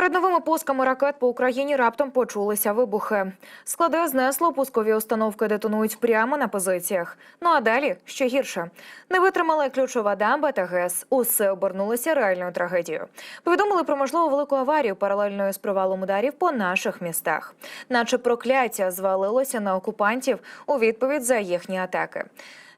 Перед новими пусками ракет по Україні раптом почулися вибухи. Склади знесло, пускові установки детонують прямо на позиціях. Ну а далі ще гірше. Не витримала ключова дамба та ГЕС. Усе обернулося реальною трагедією. Повідомили про можливу велику аварію паралельною з провалом ударів по наших містах. Наче прокляття звалилося на окупантів у відповідь за їхні атаки.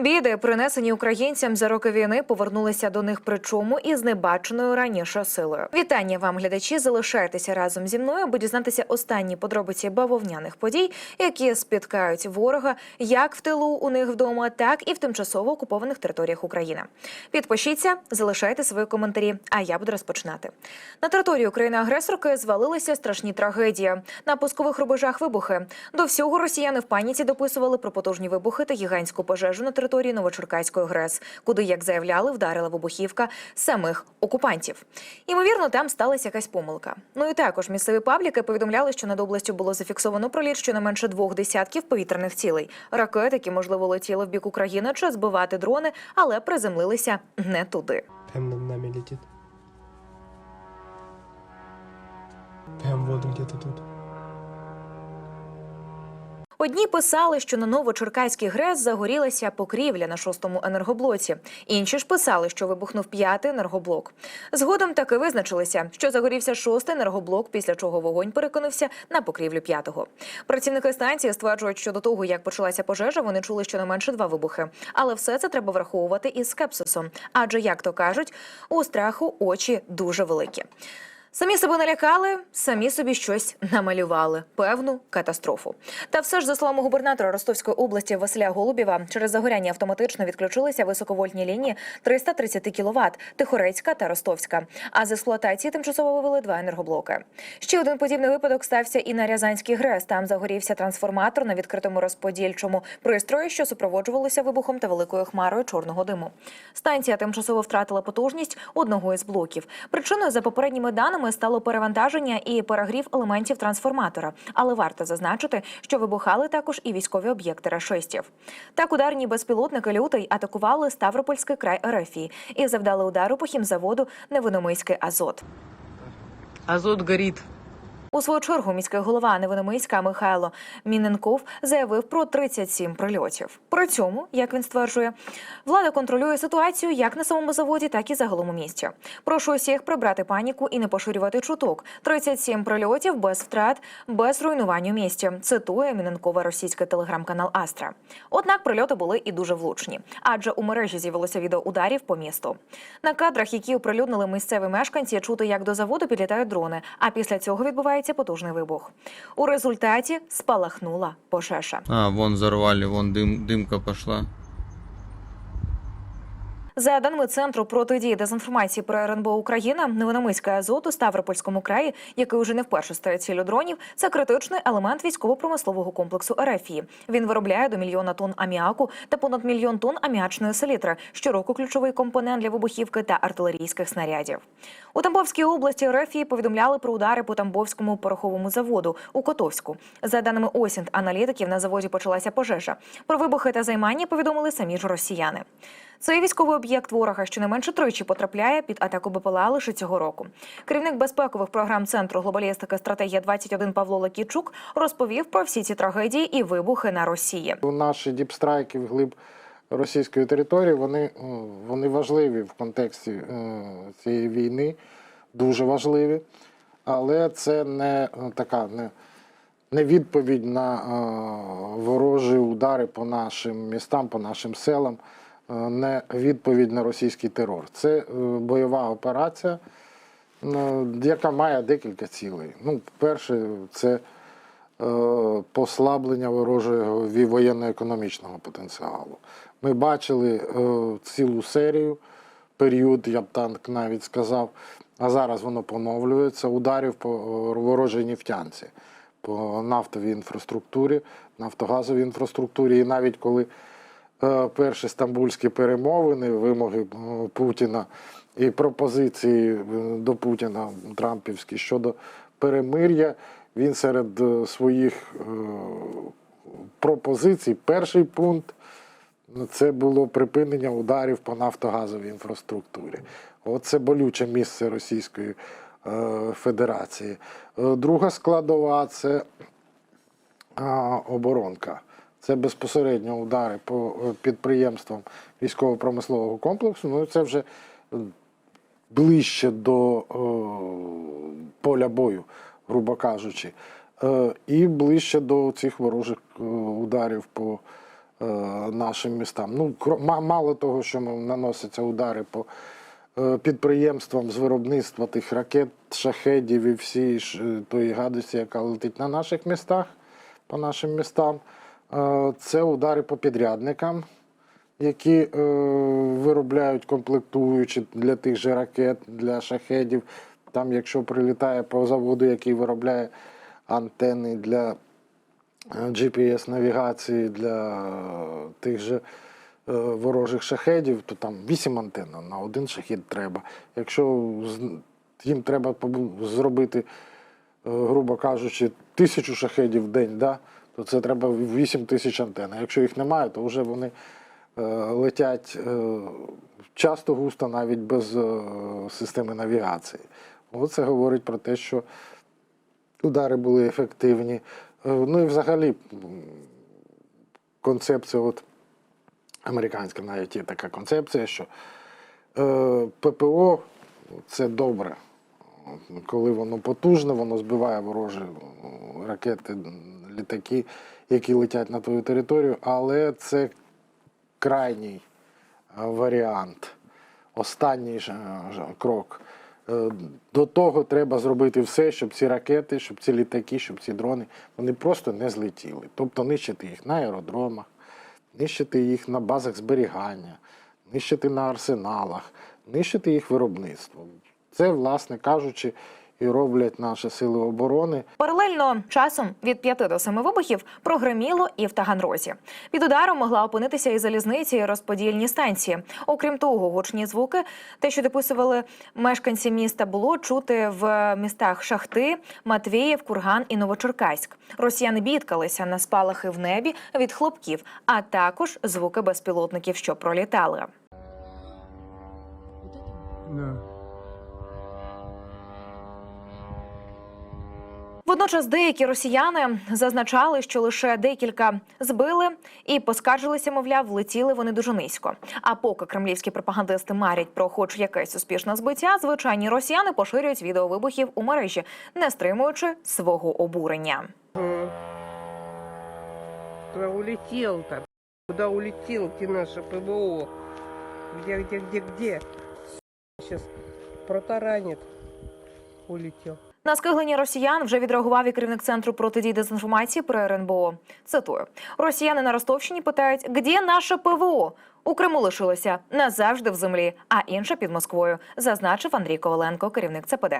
Біди, принесені українцям за роки війни, повернулися до них причому із небаченою раніше силою. Вітання вам, глядачі. Залишайтеся разом зі мною, аби дізнатися останні подробиці бавовняних подій, які спіткають ворога як в тилу у них вдома, так і в тимчасово окупованих територіях України. Підпишіться, залишайте свої коментарі. А я буду розпочинати. На території України-агресорки звалилися страшні трагедії. На пускових рубежах вибухи. До всього росіяни в паніці дописували про потужні вибухи та гігантську пожежу на території Новочеркаської ГРЕС, куди, як заявляли, вдарила вибухівка самих окупантів. Ймовірно, там сталася якась помилка. Ну і також місцеві пабліки повідомляли, що над областю було зафіксовано проліт щонайменше двох десятків повітряних цілей. Ракети, які, можливо, летіли в бік України чи збивати дрони, але приземлилися не туди. Прям над нами летит. Прям вот где-то тут. Одні писали, що на Новочеркаський ГРЕС загорілася покрівля на шостому енергоблоці. Інші ж писали, що вибухнув п'ятий енергоблок. Згодом таки визначилися, що загорівся шостий енергоблок, після чого вогонь перекинувся на покрівлю п'ятого. Працівники станції стверджують, що до того, як почалася пожежа, вони чули щонайменше два вибухи. Але все це треба враховувати із скепсисом. Адже, як то кажуть, у страху очі дуже великі. Самі себе налякали, самі собі щось намалювали певну катастрофу. Та все ж, за словами губернатора Ростовської області Василя Голубєва, через загоряння автоматично відключилися високовольтні лінії 330 кВт Тихорецька та Ростовська. А з експлуатації тимчасово вивели два енергоблоки. Ще один подібний випадок стався і на Рязанський ГРЕС. Там загорівся трансформатор на відкритому розподільчому пристрої, що супроводжувалося вибухом та великою хмарою чорного диму. Станція тимчасово втратила потужність одного із блоків. Причиною за попередніми даними стало перевантаження і перегрів елементів трансформатора. Але варто зазначити, що вибухали також і військові об'єкти рашистів. Так ударні безпілотники лютий атакували Ставропольський край Ерефії і завдали удару по хімзаводу Невиномийський Азот. Азот горит. У свою чергу міський голова Невиномийська Михайло Міненков заявив про 37 прильотів. При цьому, як він стверджує, влада контролює ситуацію як на самому заводі, так і загалом у місті. Прошу усіх прибрати паніку і не поширювати чуток. 37 прильотів без втрат, без руйнувань у місті. Цитує Міненкова російський телеграм-канал Астра. Однак прильоти були і дуже влучні, адже у мережі з'явилося відео ударів по місту. На кадрах, які оприлюднили місцеві мешканці, чути, як до заводу підлітають дрони. А після цього відбувається потужний вибух. У результаті спалахнула пожежа. А, вон зарвали, вон дым, дымка пошла. За даними центру протидії дезінформації про РНБО Україна, Невиномиська азот у Ставропольському краї, який уже не вперше стає ціллю дронів, це критичний елемент військово-промислового комплексу РФІ. Він виробляє до мільйона тонн аміаку та понад мільйон тонн аміачної селітри, щороку ключовий компонент для вибухівки та артилерійських снарядів. У Тамбовській області РФІ повідомляли про удари по Тамбовському пороховому заводу у Котовську. За даними Осінт аналітиків, на заводі почалася пожежа. Про вибухи та займання повідомили самі ж росіяни. Цей військовий об'єкт ворога щонайменше тричі потрапляє під атаку БПЛА лише цього року. Керівник безпекових програм центру глобалістики стратегія 21 Павло Лакічук розповів про всі ці трагедії і вибухи на Росії. Наші діпстрайки вглиб російської території вони, вони важливі в контексті цієї війни, дуже важливі. Але це не е, така не, не відповідь на е, ворожі удари по нашим містам, по нашим селам, не відповідь на російський терор. Це е, бойова операція, е, яка має декілька цілей. Ну, перше, це е, послаблення ворожого воєнно-економічного потенціалу. Ми бачили цілу серію, період, я б так навіть сказав, а зараз воно поновлюється, ударів по ворожій нефтянці, по нафтовій інфраструктурі, нафтогазовій інфраструктурі. І навіть коли перші стамбульські перемовини, вимоги е, Путіна і пропозиції е, до Путіна Трампівські щодо перемир'я, він серед е, своїх е, пропозицій, перший пункт це було припинення ударів по нафтогазовій інфраструктурі. Оце болюче місце російської е, Федерації. Е, Друга складова це оборонка. Це безпосередньо удари по е, підприємствам військово-промислового комплексу. Ну, це вже е, ближче до е, поля бою, грубо кажучи, е, і ближче до цих ворожих ударів по е, нашим містам. Ну, мало того, що наносяться удари по підприємствам з виробництва тих ракет, шахедів і всі е, тої гадості, яка летить на наших містах, по нашим містам. Е, Це удари по підрядникам, які е, виробляють комплектуючі для тих же ракет, для шахедів. Там, якщо прилітає по заводу, який виробляє антени для GPS-навігації для е, тих же е, ворожих шахедів, то там 8 антенн на один шахід треба. Якщо їм треба зробити, е, грубо кажучи, тисячу шахедів в день, да, то це треба 8 тисяч антенн. А якщо їх немає, то вже вони е, летять е, часто густо навіть без е, системи навігації. Оце говорить про те, що удари були ефективні. Ну і взагалі концепція, от американська навіть є така концепція, що ППО це добре. Коли воно потужне, воно збиває ворожі ракети, літаки, які летять на твою територію, але це крайній е, варіант, останній е, крок. Е, До того треба зробити все, щоб ці ракети, щоб ці літаки, щоб ці дрони вони просто не злетіли. Тобто нищити їх на аеродромах, нищити їх на базах зберігання, нищити на арсеналах, нищити їх виробництво. Це, власне кажучи, і роблять наші сили оборони. Паралельно часом від 5 до 7 вибухів прогреміло і в Таганрозі. Під ударом могла опинитися і залізниці, і розподільні станції. Окрім того, гучні звуки, те, що дописували мешканці міста, було чути в містах Шахти, Матвіїв, Курган і Новочеркаськ. Росіяни бідкалися на спалахи в небі від хлопків, а також звуки безпілотників, що пролітали. Да. Водночас деякі росіяни зазначали, що лише декілька збили і поскаржилися, мовляв, влетіли вони дуже низько. А поки кремлівські пропагандисти марять про хоч якесь успішне збиття, звичайні росіяни поширюють відео вибухів у мережі, не стримуючи свого обурення. Куда улетел-то? Куда улетел ты наше ПВО? Где, где, где, где? Сейчас протаранит. Улетел. На скиглення росіян вже відреагував і керівник центру протидії дезінформації при РНБО. Цитую: Росіяни на Ростовщині питають, де наше ПВО? У Криму лишилося назавжди в землі, а інше під Москвою, зазначив Андрій Коваленко, керівник ЦПД.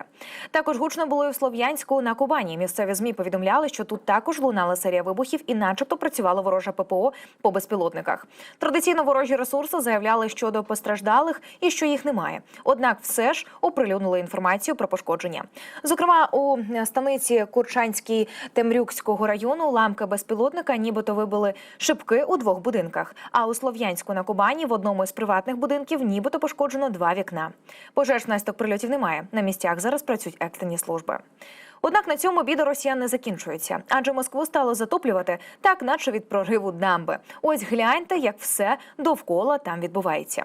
Також гучно було і в Слов'янську на Кубані. Місцеві змі повідомляли, що тут також лунала серія вибухів, і, начебто, працювала ворожа ППО по безпілотниках. Традиційно ворожі ресурси заявляли щодо постраждалих і що їх немає. Однак, все ж оприлюднили інформацію про пошкодження. Зокрема, у станиці Курчанській Темрюкського району ламки безпілотника нібито вибили шибки у двох будинках. А у Слов'янську на Кубані в одному із приватних будинків нібито пошкоджено два вікна. Пожеж насток прильотів немає. На місцях зараз працюють екстрені служби. Однак на цьому біда росіян не закінчується, адже Москву стало затоплювати так, наче від прориву дамби. Ось гляньте, як все довкола там відбувається.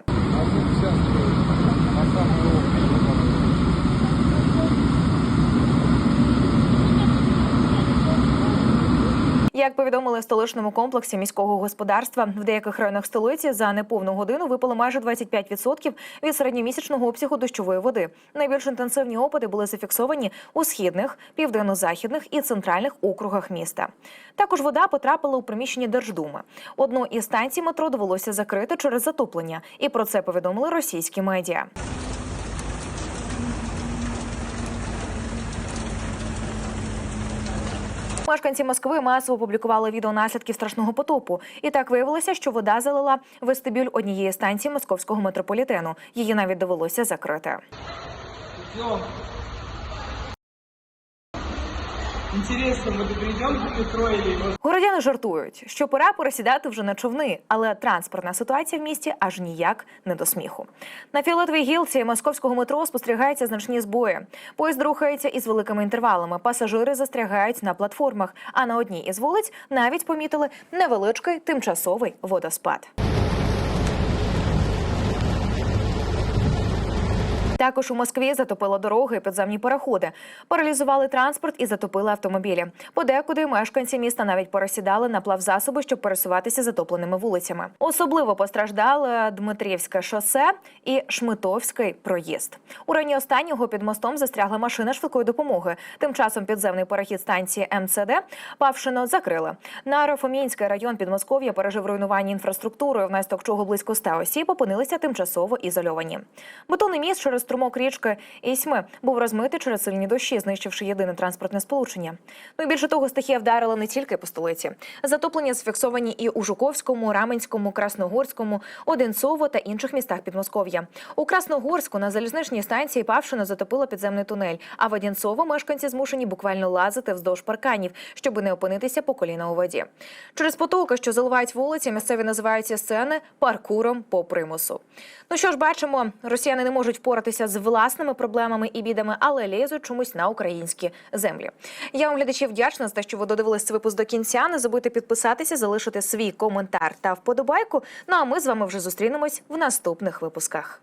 Як повідомили в столичному комплексі міського господарства, в деяких районах столиці за неповну годину випало майже 25% від середньомісячного обсягу дощової води. Найбільш інтенсивні опади були зафіксовані у східних, південно-західних і центральних округах міста. Також вода потрапила у приміщення Держдуми. Одну із станцій метро довелося закрити через затоплення, і про це повідомили російські медіа. Мешканці Москви масово публікували відео наслідків страшного потопу. І так виявилося, що вода залила вестибюль однієї станції московського метрополітену. Її навіть довелося закрити. Метро или Городяни жартують, що пора пересідати вже на човни, але транспортна ситуація в місті аж ніяк не до сміху. На фіолетовій гілці московського метро спостерігаються значні збої. Поїзд рухається із великими інтервалами. Пасажири застрягають на платформах. А на одній із вулиць навіть помітили невеличкий тимчасовий водоспад. Також у Москві затопило дороги, і підземні переходи, паралізували транспорт і затопили автомобілі. Подекуди мешканці міста навіть пересідали на плавзасоби, щоб пересуватися затопленими вулицями. Особливо постраждали Дмитрівське шосе і Шмитовський проїзд. У районі останнього під мостом застрягла машина швидкої допомоги. Тим часом підземний перехід станції МЦД Павшино закрили. Нарофомінський район Підмосков'я пережив руйнування інфраструктури, внаслідок чого близько 100 осіб опинилися тимчасово ізольовані. Бетонний міст через струмок річки Ісьми був розмитий через сильні дощі, знищивши єдине транспортне сполучення. Ну і більше того, стихія вдарила не тільки по столиці. Затоплення зафіксовані і у Жуковському, Раменському, Красногорському, Одинцово та інших містах Підмосков'я. У Красногорську на залізничній станції Павшино затопило підземний тунель. А в Одинцово мешканці змушені буквально лазити вздовж парканів, щоб не опинитися по коліна у воді. Через потоки, що заливають вулиці, місцеві називають ці сцени паркуром по примусу. Ну що ж, бачимо, росіяни не можуть впоратися з власними проблемами і бідами, але лізуть чомусь на українські землі. Я вам глядачі вдячна за те, що ви додивились цей випуск до кінця. Не забудьте підписатися, залишити свій коментар та вподобайку. Ну а ми з вами вже зустрінемось в наступних випусках.